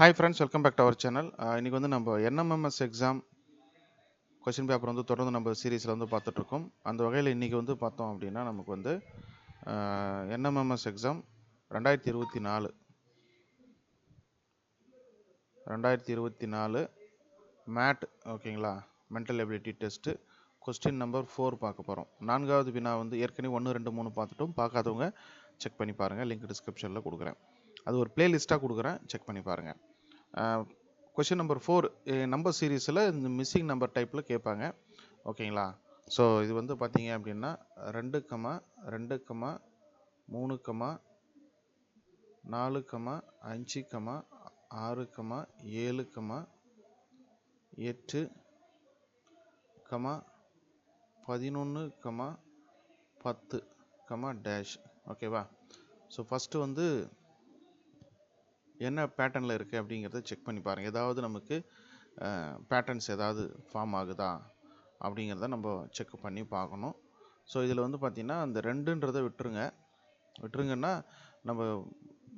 Hi friends welcome back to our channel இன்றைக்கி வந்து நம்ம என்எம்எம்எஸ் எக்ஸாம் கொஷின் பேப்பர் வந்து தொடர்ந்து நம்ம சீரீஸில் வந்து பார்த்துட்ருக்கோம் அந்த வகையில் இன்றைக்கி வந்து பார்த்தோம் அப்படின்னா நமக்கு வந்து uh, என்எம்எம்எஸ் எக்ஸாம் ரெண்டாயிரத்தி இருபத்தி நாலு. ரெண்டாயிரத்தி இருபத்தி நாலு மேட் ஓகேங்களா mental ability test question number four பார்க்க போகிறோம் நான்காவது வினா வந்து ஏற்கனவே ஒன்று ரெண்டு மூணு பார்த்துட்டோம். பார்க்காதவங்க செக் பண்ணி பாருங்கள் லிங்க் டிஸ்கிரிப்ஷனில் கொடுக்குறேன். அது ஒரு பிளேலிஸ்ட்டாக கொடுக்குறேன். செக் பண்ணி பாருங்கள் கொஷின் நம்பர் ஃபோர் நம்பர் சீரீஸில் இந்த மிஸ்ஸிங் நம்பர் டைப்பில் கேட்பாங்க. ஓகேங்களா ஸோ இது வந்து பார்த்தீங்க அப்படின்னா ரெண்டு கமா ரெண்டு கமா மூணு கமா நாலு கமா அஞ்சு கமா ஆறு கமா ஏழு கமா எட்டு கமா பதினொன்று கமா பத்து கமா டேஷ் ஓகேவா ஸோ ஃபஸ்ட்டு வந்து என்ன பேட்டர்னில் இருக்குது அப்படிங்கிறத செக் பண்ணி பாருங்கள் ஏதாவது நமக்கு பேட்டர்ன்ஸ் ஏதாவது ஃபார்ம் ஆகுதா அப்படிங்கிறத நம்ம செக் பண்ணி பார்க்கணும். ஸோ இதில் வந்து பார்த்திங்கன்னா அந்த ரெண்டுன்றதை விட்டுருங்க. விட்டுருங்கன்னா நம்ம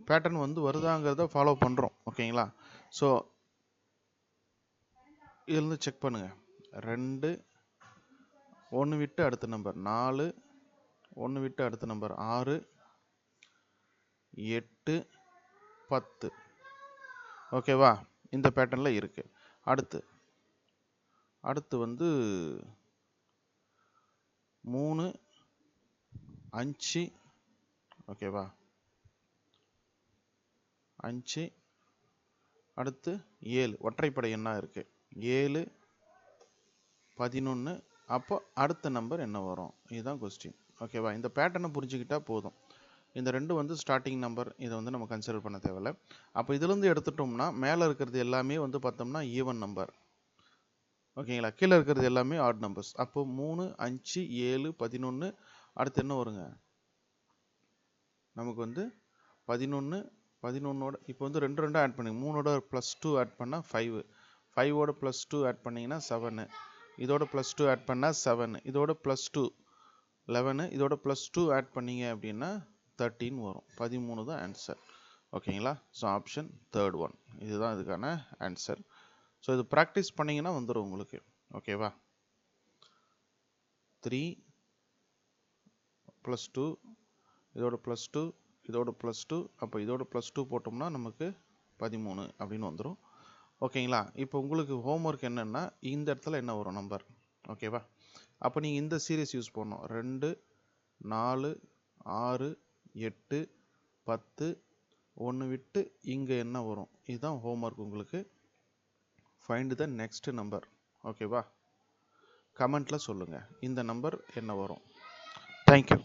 பேட்டர்ன் வந்து வருதாங்கிறத ஃபாலோ பண்ணுறோம் ஓகேங்களா ஸோ இதுலேருந்து செக் பண்ணுங்கள் ரெண்டு ஒன்று விட்டு அடுத்த நம்பர் நாலு ஒன்று விட்டு அடுத்த நம்பர் ஆறு எட்டு பத்து. ஓகேவா இந்த பேட்டர்னில் இருக்குது அடுத்து. அடுத்து வந்து மூணு அஞ்சு. ஓகேவா அஞ்சு. அடுத்து ஏழு. ஒற்றைப்படை என்ன இருக்குது ஏழு பதினொன்று அப்போ அடுத்த நம்பர் என்ன வரும்? இதுதான் கொஸ்டின் ஓகேவா இந்த பேட்டர்னை புரிஞ்சுக்கிட்டா போதும். இந்த ரெண்டு வந்து ஸ்டார்டிங் நம்பர் இதை வந்து நம்ம கன்சிடர் பண்ண தேவையில்ல. அப்போ இதுலேருந்து எடுத்துட்டோம்னா மேலே இருக்கிறது எல்லாமே வந்து பார்த்தோம்னா ஈவன் நம்பர் ஓகேங்களா? கீழே இருக்கிறது எல்லாமே ஆட் நம்பர்ஸ் அப்போ மூணு அஞ்சு ஏழு பதினொன்று அடுத்து என்ன வருங்க? நமக்கு வந்து பதினொன்று பதினொன்னோட இப்போ வந்து ரெண்டு ரெண்டும் ஆட் பண்ணுங்க. மூணோட ப்ளஸ் டூ ஆட் பண்ணால் ஃபைவ் ஃபைவோட ப்ளஸ் டூ ஆட் பண்ணிங்கன்னா செவனு இதோட ப்ளஸ் டூ ஆட் பண்ணால் செவன் இதோட ப்ளஸ் டூ லெவனு இதோட ப்ளஸ் டூ ஆட் பண்ணீங்க அப்படின்னா தேர்ட்டின் வரும். பதிமூணு தான் ஆன்சர் ஓகேங்களா ஸோ ஆப்ஷன் தேர்ட் ஒன் இதுதான் இதுக்கான ஆன்சர் ஸோ இது ப்ராக்டிஸ் பண்ணிங்கன்னா வந்துடும் உங்களுக்கு. ஓகேவா த்ரீ ப்ளஸ் டூ இதோட ப்ளஸ் டூ இதோட ப்ளஸ் டூ அப்போ இதோட ப்ளஸ் டூ போட்டோம்னா நமக்கு பதிமூணு அப்படின்னு வந்துடும் ஓகேங்களா இப்போ உங்களுக்கு ஹோம்ஒர்க் என்னென்னா இந்த இடத்துல என்ன வரும் நம்பர் ஓகேவா அப்போ நீங்கள் இந்த சீரீஸ் யூஸ் பண்ணணும். ரெண்டு நாலு ஆறு எட்டு பத்து ஒன்று விட்டு இங்கே என்ன வரும்? இதுதான் ஹோம்ஒர்க் உங்களுக்கு. ஃபைண்ட் த நெக்ஸ்ட் நம்பர் ஓகேவா கமெண்ட்டில் சொல்லுங்கள் இந்த நம்பர் என்ன வரும்? தேங்க்யூ